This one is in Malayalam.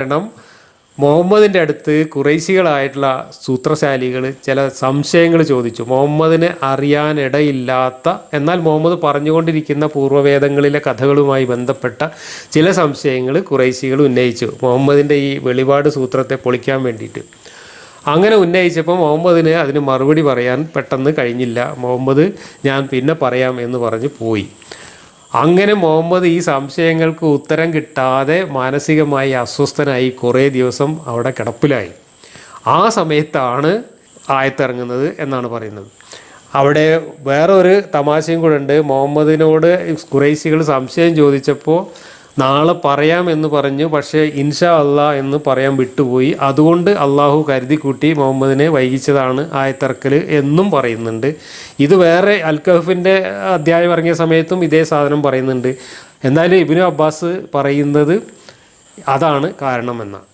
കാരണം മുഹമ്മദിന്റെ അടുത്ത് കുറേശികളായിട്ടുള്ള സൂത്രശാലികൾ ചില സംശയങ്ങൾ ചോദിച്ചു. മുഹമ്മദിന് അറിയാനിടയില്ലാത്ത എന്നാൽ മുഹമ്മദ് പറഞ്ഞുകൊണ്ടിരിക്കുന്ന പൂർവവേദങ്ങളിലെ കഥകളുമായി ബന്ധപ്പെട്ട ചില സംശയങ്ങൾ കുറേശികൾ ഉന്നയിച്ചു. മുഹമ്മദിന്റെ ഈ വെളിപാട് സൂത്രത്തെ പൊളിക്കാൻ വേണ്ടിയിട്ട്. അങ്ങനെ ഉന്നയിച്ചപ്പോൾ മുഹമ്മദിന് അതിന് മറുപടി പറയാൻ പെട്ടെന്ന് കഴിഞ്ഞില്ല. മുഹമ്മദ് ഞാൻ പിന്നെ പറയാം എന്ന് പറഞ്ഞ് പോയി. അങ്ങനെ മുഹമ്മദ് ഈ സംശയങ്ങൾക്ക് ഉത്തരം കിട്ടാതെ മാനസികമായി അസ്വസ്ഥനായി കുറേ ദിവസം അവിടെ കിടപ്പിലായി. ആ സമയത്താണ് ആയത്തിറങ്ങുന്നത് എന്നാണ് പറയുന്നത്. അവിടെ വേറൊരു തമാശയും കൂടെ ഉണ്ട്. മുഹമ്മദിനോട് കുറേശികൾ സംശയം ചോദിച്ചപ്പോൾ നാളെ പറയാം എന്ന് പറഞ്ഞു പക്ഷേ ഇൻഷാ അള്ളാ എന്ന് പറയാൻ വിട്ടുപോയി. അതുകൊണ്ട് അള്ളാഹു കരുതി കൂട്ടി മുഹമ്മദിനെ വൈകിച്ചതാണ് ആയത്തിറക്കൽ എന്നും പറയുന്നുണ്ട്. ഇത് വേറെ അൽക്കഹഫിന്റെ അധ്യായം ഇറങ്ങിയ സമയത്തും ഇതേ സാധനം പറയുന്നുണ്ട്. എന്നാലും ഇബിനു അബ്ബാസ് പറയുന്നത് അതാണ് കാരണമെന്നാണ്.